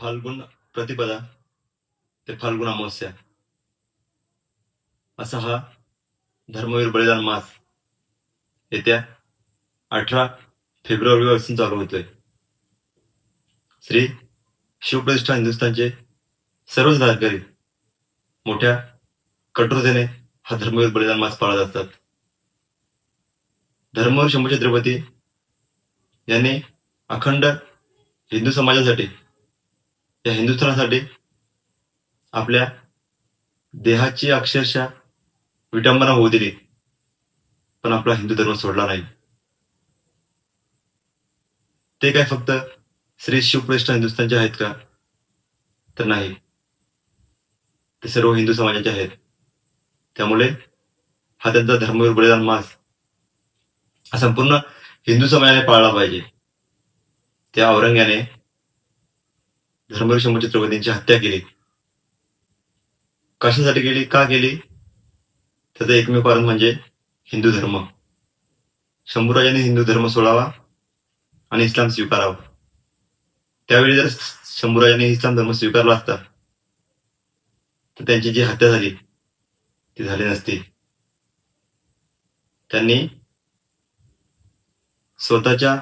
फाल्गुन प्रतिपदा ते फाल्गुन अमावस्या. असा हा धर्मवीर बलिदान मास येत्या अठरा फेब्रुवारीपासून चालू होतोय. श्री शिवप्रतिष्ठा हिंदुस्थानचे सर्वच धारकरी मोठ्या कठोरतेने हा धर्मवीर बलिदान मास पाळत असतात. धर्मवीर शंभू छत्रपती यांनी अखंड हिंदू समाजासाठी या हिंदुस्थानासाठी आपल्या देहाची अक्षरशः विटंबना होऊ दिली. पण आपला हिंदू धर्म सोडला नाही. ते काय फक्त श्री शिवप्रतिष्ठा हिंदुस्थानचे आहेत का? तर नाही. ते सर्व हिंदू समाजाचे आहेत. त्यामुळे हा त्यांचा धर्मवीर बलिदान मास हा संपूर्ण हिंदू समाजाने पाळला पाहिजे. त्या औरंग्याने धर्मवीर शंभू छत्रपतींची हत्या केली. कशासाठी केली? का केली? त्याचं एकमेव कारण म्हणजे हिंदू धर्म. शंभूराजाने हिंदू धर्म सोडावा आणि इस्लाम स्वीकारावा. त्यावेळी जर शंभूराजाने इस्लाम धर्म स्वीकारला असता तर त्यांची जी हत्या झाली ती झाली नसती. त्यांनी स्वतःच्या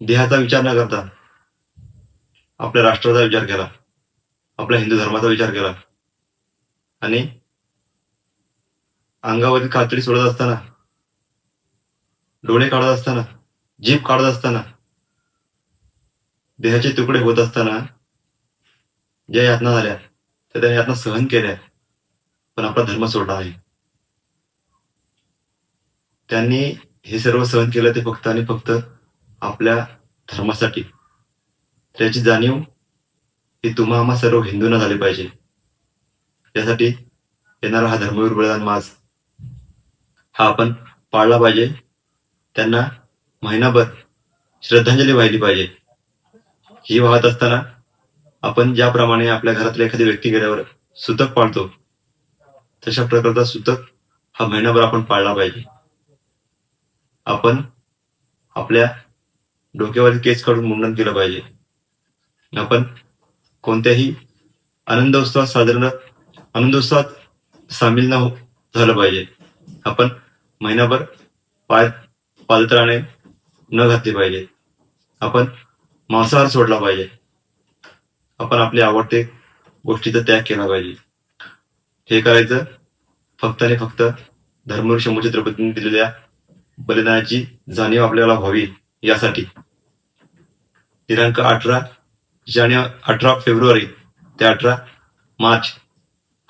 देहाचा विचार न करता आपल्या राष्ट्राचा विचार केला. आपल्या हिंदू धर्माचा विचार केला. आणि अंगावरील कातडी सोडत असताना डोळे काढत असताना जीभ काढत असताना देहाचे तुकडे होत असताना ज्या यातना झाल्या त्या त्या यातना सहन केल्या. पण आपला धर्म सोडला आहे त्यांनी हे सर्व सहन केलं ते फक्त आणि फक्त आपल्या धर्मासाठी. त्याची जाणीव ही तुम्हा आम्हा सर्व हिंदूंना झाली पाहिजे. त्यासाठी येणारा हा धर्मवीर बलिदान मास हा आपण पाळला पाहिजे. त्यांना महिनाभर श्रद्धांजली वाहिली पाहिजे. ही वाहत असताना आपण ज्याप्रमाणे आपल्या घरातल्या एखादी व्यक्ती गेल्यावर सुतक पाळतो तशा प्रकारचा सुतक हा महिनाभर आपण पाळला पाहिजे. आपण आपल्या डोक्यावरील केस काढून मुंडन केलं पाहिजे. आपण कोणत्याही आनंदोत्सवात साधारण आनंदोत्सवात सामील न हो- झालं पाहिजे. आपण महिनाभर पाय पालत्राने न घातले पाहिजे. आपण मांसाहार सोडला पाहिजे. आपण आपले आवडते गोष्टीचा त्याग केला पाहिजे. हे करायचं फक्त आणि फक्त धर्मवीर शंभू छत्रपतींनी दिलेल्या बलिदानाची जाणीव आपल्याला व्हावी यासाठी. दिनांक अठरा जानेवारी अठरा फेब्रुवारी ते अठरा मार्च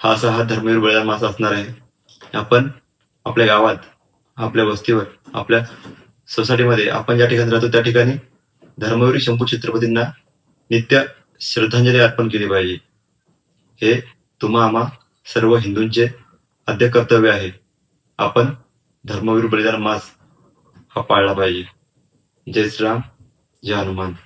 हा असा हा धर्मवीर बलिदान मास असणार आहे. आपण आपल्या गावात आपल्या वस्तीवर आपल्या सोसायटीमध्ये आपण ज्या ठिकाणी राहतो त्या ठिकाणी धर्मवीर शंभू छत्रपतींना नित्य श्रद्धांजली अर्पण केली पाहिजे. हे तुम्हा आम्हा सर्व हिंदूंचे आद्य कर्तव्य आहे. आपण धर्मवीर बलिदान मास हा पाळला पाहिजे. जय श्रीराम जय हनुमान.